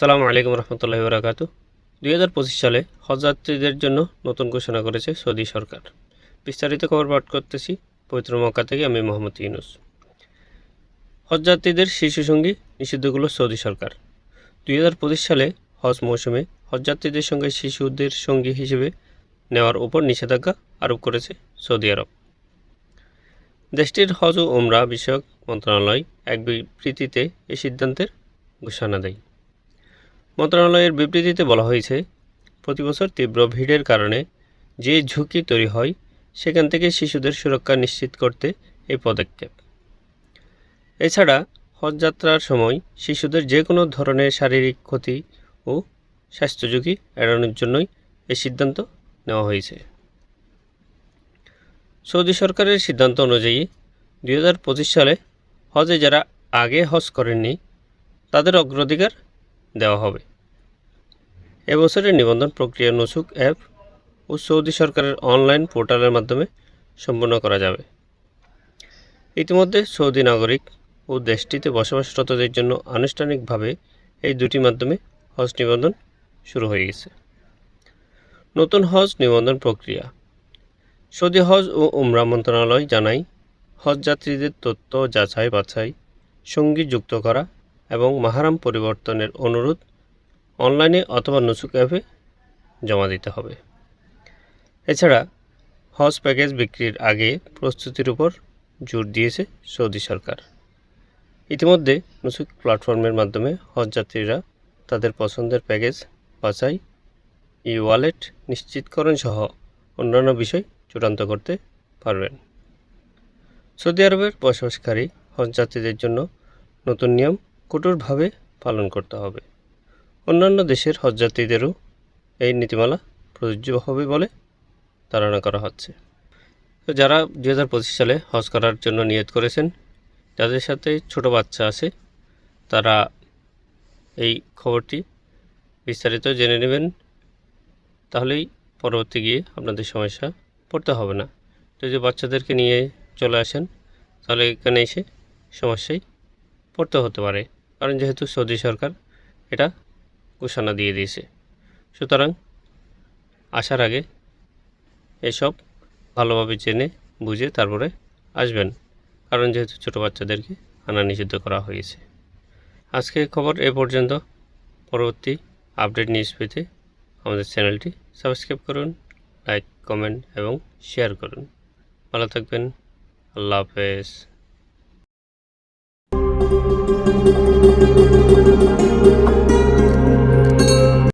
সালামু আলাইকুম রহমতুল্লাহি বরাকাতু দুই হাজার পঁচিশ সালে হজযাত্রীদের জন্য নতুন ঘোষণা করেছে সৌদি সরকার। বিস্তারিত খবর পাঠ করতেছি পবিত্র মক্কা থেকে আমি মোহাম্মদ ইউনুস। হজযাত্রীদের শিশুসঙ্গী নিষিদ্ধগুলো সৌদি সরকার। দুই হাজার পঁচিশ সালে হজ মৌসুমে হজযাত্রীদের সঙ্গে শিশুদের সঙ্গী হিসেবে নেওয়ার উপর নিষেধাজ্ঞা আরোপ করেছে সৌদি আরব। দেশটির হজ ও ওমরা বিষয়ক মন্ত্রণালয় এক বিবৃতিতে এই সিদ্ধান্তের ঘোষণা দেয়। মন্ত্রণালয়ের বিবৃতিতে বলা হয়েছে, প্রতি বছর তীব্র ভিড়ের কারণে যে ঝুঁকি তৈরি হয়, সেখান থেকে শিশুদের সুরক্ষা নিশ্চিত করতে এই পদক্ষেপ। এছাড়া হজযাত্রার সময় শিশুদের যে কোনো ধরনের শারীরিক ক্ষতি ও স্বাস্থ্য ঝুঁকি এড়ানোর জন্যই এই সিদ্ধান্ত নেওয়া হয়েছে। সৌদি সরকারের সিদ্ধান্ত অনুযায়ী দু হাজার পঁচিশ সালে হজে যারা আগে হজ করেননি, তাদের অগ্রাধিকার দেওয়া হবে। এবছরের নিবন্ধন প্রক্রিয়া নসুক অ্যাপ ও সৌদি সরকারের অনলাইন পোর্টালের মাধ্যমে সম্পন্ন করা যাবে। ইতিমধ্যে সৌদি নাগরিক ও দেশটিতে বসবাসরতদের জন্য আনুষ্ঠানিকভাবে এই দুটি মাধ্যমে হজ নিবন্ধন শুরু হয়ে গেছে। নতুন হজ নিবন্ধন প্রক্রিয়া। সৌদি হজ ও উমরা মন্ত্রণালয় জানায় হজ যাত্রীদের তথ্য যাচাই বাছাই সঙ্গী যুক্ত করা এবং মাহারাম পরিবর্তনের অনুরোধ অনলাইনে অথবা নুসুক অ্যাপে জমা দিতে হবে। এছাড়া হজ প্যাকেজ বিক্রির আগে প্রস্তুতির উপর জোর দিয়েছে সৌদি সরকার। ইতিমধ্যে নুসুক প্ল্যাটফর্মের মাধ্যমে হজ যাত্রীরা তাদের পছন্দের প্যাকেজ, বাছাই ই ওয়ালেট নিশ্চিতকরণ সহ অন্যান্য বিষয় চূড়ান্ত করতে পারবেন। সৌদি আরবের বসবাসকারী হজ যাত্রীদের জন্য নতুন নিয়ম কঠোরভাবে পালন করতে হবে। অন্যান্য দেশের হজযাত্রীদেরও এই নীতিমালা প্রযোজ্য হবে বলে ধারণা করা হচ্ছে। তো যারা দু হাজার পঁচিশ সালে হজ করার জন্য নিয়ত করেছেন, যাদের সাথে ছোট বাচ্চা আছে, তারা এই খবরটি বিস্তারিত জেনে নেবেন। তাহলেই পরবর্তী গিয়ে আপনাদের সমস্যা পড়তে হবে না। যদি বাচ্চাদেরকে নিয়ে চলে আসেন, তাহলে এখানে এসে সমস্যায় পড়তে হতে পারে। কারণ যেহেতু সৌদি সরকার এটা ঘোষণা দিয়ে দিয়েছে। সুতরাং আসার আগে এসব ভালোভাবে জেনে, বুঝে তারপরে আসবেন, কারণ যেহেতু ছোটো বাচ্চাদেরকে আনা নিষিদ্ধ করা হয়েছে। আজকে খবর এ পর্যন্ত। পরবর্তী আপডেট নিউজ পেতে আমাদের চ্যানেলটি সাবস্ক্রাইব করুন, লাইক, কমেন্ট এবং শেয়ার করুন। ভালো থাকবেন। আল্লাহ হাফেজ।